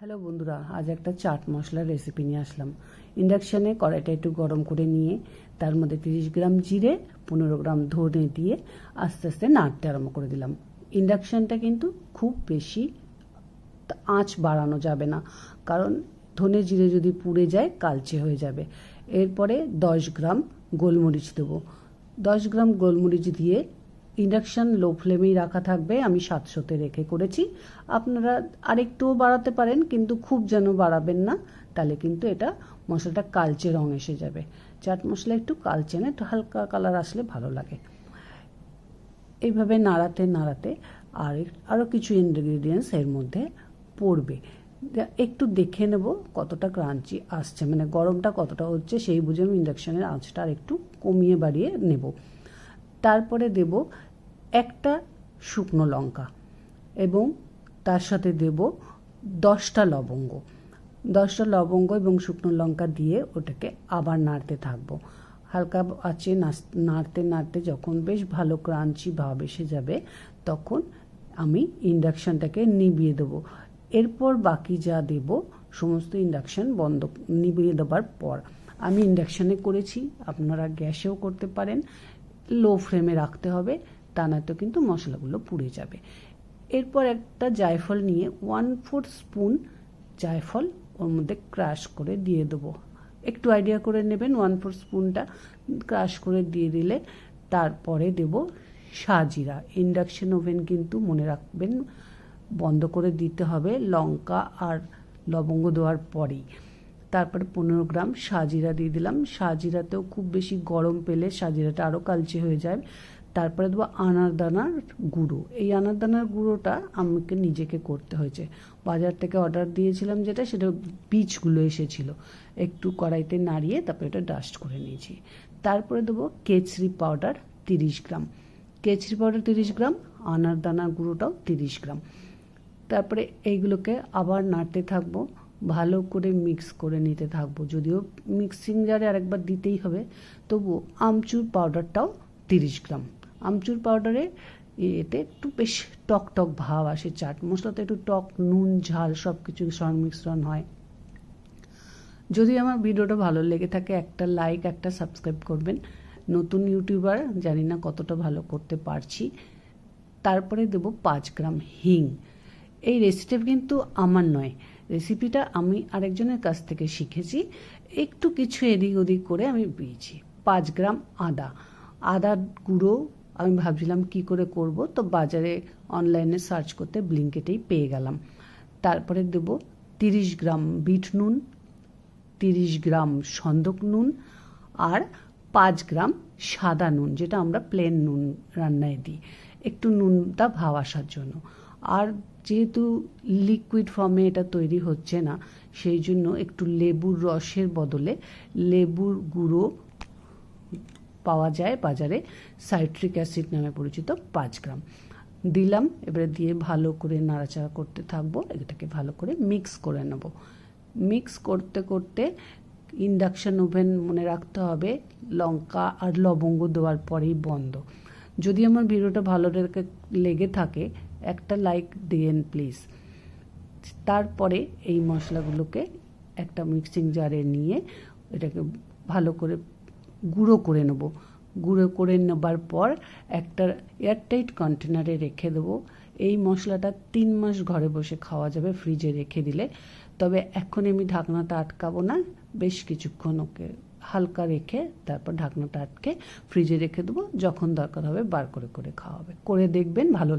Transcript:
Hello বন্ধুরা, আজ একটা চাট মশলার রেসিপি নিয়ে আসলাম। ইন্ডাকশানে কড়াইটা একটু গরম করে নিয়ে, তার মধ্যে তিরিশ গ্রাম জিরে, পনেরো গ্রাম ধনে দিয়ে আস্তে আস্তে নাড়তে আরম্ভ করে দিলাম। ইন্ডাকশানটা কিন্তু খুব বেশি আঁচ বাড়ানো যাবে না, কারণ ধনে জিরে যদি পুড়ে যায়, কালচে হয়ে যাবে। এরপরে দশ গ্রাম গোলমরিচ দেবো। দশ গ্রাম গোলমরিচ দিয়ে ইন্ডাকশান লো ফ্লেমেই রাখা থাকবে, আমি সাতশোতে রেখে করেছি। আপনারা আরেকটুও বাড়াতে পারেন, কিন্তু খুব যেন বাড়াবেন না, তাহলে কিন্তু এটা মশলাটা কালচে রং এসে যাবে। চাট মশলা একটু কালচে না, একটু হালকা কালার আসলে ভালো লাগে। এইভাবে নাড়াতে নাড়াতে আর আরও কিছু ইনগ্রিডিয়েন্টস এর মধ্যে পড়বে। একটু দেখে নেব কতটা ক্রাঞ্চি আসছে মানে গরমটা কতটা হচ্ছে, সেই বুঝে আমি ইন্ডাকশানের আঁচটা আর একটু কমিয়ে বাড়িয়ে নেব। তারপরে দেব একটা শুকনো লঙ্কা এবং তার সাথে দেব দশটা লবঙ্গ। দশটা লবঙ্গ এবং শুকনো লঙ্কা দিয়ে ওটাকে আবার নাড়তে থাকব। হালকা আছে নাড়তে নাড়তে যখন বেশ ভালো ক্রাঞ্চি ভাব এসে যাবে, তখন আমি ইন্ডাকশানটাকে নিভিয়ে দেবো। এরপর বাকি যা দেব, সমস্ত ইন্ডাকশান বন্ধ, নিবিয়ে দেবার পর। আমি ইন্ডাকশানে করেছি, আপনারা গ্যাসেও করতে পারেন। লো ফ্লেমে রাখতে হবে, তা নয়তো কিন্তু মশলাগুলো পুড়ে যাবে। এরপর একটা জায়ফল নিয়ে ওয়ান ফোর স্পুন জায়ফল ওর মধ্যে ক্রাশ করে দিয়ে দেবো। একটু আইডিয়া করে নেবেন ওয়ান ফোর স্পুনটা ক্রাশ করে দিয়ে দিলে তারপরে দেব সাজিরা। ইন্ডাকশন ওভেন কিন্তু মনে রাখবেন বন্ধ করে দিতে হবে, লঙ্কা আর লবঙ্গ দেওয়ার পরেই। তারপরে পনেরো গ্রাম সাজিরা দিয়ে দিলাম। সাজিরাতেও খুব বেশি গরম পেলে সাজিরাটা আরও কালচে হয়ে যায়। তারপরে দেবো আনারদানার গুঁড়ো। এই আনারদানার গুঁড়োটা আমাকে নিজেকে করতে হয়েছে। বাজার থেকে অর্ডার দিয়েছিলাম যেটা, সেটা বীজগুলো এসেছিল। একটু কড়াইতে নাড়িয়ে তারপরে এটা ডাস্ট করে নিয়েছি। তারপরে দেবো কেচরি পাউডার তিরিশ গ্রাম। কেচরি পাউডার তিরিশ গ্রাম, আনারদানার গুঁড়োটাও তিরিশ গ্রাম। তারপরে এইগুলোকে আবার নাড়তে থাকব। ভালো করে মিক্স করে নিতে থাকব। যদিও মিক্সিং জারে আরেকবার দিতেই হবে, তবু আমচুর পাউডারটাও তিরিশ গ্রাম। আমচুর পাউডারে এতে একটু বেশ টক টক ভাব আসে চাট। মশলাতে একটু টক, নুন, ঝাল সব কিছু সংমিশ্রণ হয়। যদি আমার ভিডিওটা ভালো লেগে থাকে, একটা লাইক একটা সাবস্ক্রাইব করবেন। নতুন ইউটিউবার জানি না কতটা ভালো করতে পারছি। তারপরে দেব পাঁচ গ্রাম হিং। এই রেসিপিটা কিন্তু আমার নয়। রেসিপিটা আমি আরেকজনের কাছ থেকে শিখেছি। একটু কিছু এদিক ওদিক করে আমি পেয়েছি। পাঁচ গ্রাম আদা। আদার গুঁড়ো আমি ভাবছিলাম কি করে করব, তো বাজারে অনলাইনে সার্চ করতে ব্লিঙ্কেটেই পেয়ে গেলাম। তারপরে দেব তিরিশ গ্রাম বিট নুন, তিরিশ গ্রাম সন্দক নুন আর পাঁচ গ্রাম সাদা নুন, যেটা আমরা প্লেন নুন রান্নায় দিই। একটু নুনটা ভাব আসার জন্য। আর যেহেতু লিকুইড ফর্মে এটা তৈরি হচ্ছে না, সেই জন্য একটু লেবুর রসের বদলে লেবুর গুঁড়ো পাওয়া যায় বাজারে সাইট্রিক অ্যাসিড নামে পরিচিত পাঁচ গ্রাম। দিলাম, এবারে দিয়ে ভালো করে নাড়াচাড়া করতে থাকব, এটাকে ভালো করে মিক্স করে নেব। মিক্স করতে করতে ইন্ডাকশান ওভেন মনে রাখতে হবে, লঙ্কা আর লবঙ্গ দেওয়ার পরেই বন্ধ। যদি আমার ভিডিওটা ভালো লেগে থাকে, একটা লাইক দিয়েন প্লিজ তারপরে এই মশলাগুলোকে একটা মিক্সিং জারে নিয়ে এটাকে ভালো করে গুঁড়ো করে নেব। গুঁড়ো করে নেবার পর একটা এয়ারটাইট কন্টেনারে রেখে দেবো। এই মশলাটা তিন মাস ঘরে বসে খাওয়া যাবে ফ্রিজে রেখে দিলে। তবে এখন আমি ঢাকনাটা আটকাবো না। বেশ কিছুক্ষণ ওকে হালকা রেখে তারপর ঢাকনাটা আটকে ফ্রিজে রেখে দেবো। যখন দরকার হবে বার করে করে খাওয়া হবে। করে দেখবেন, ভালো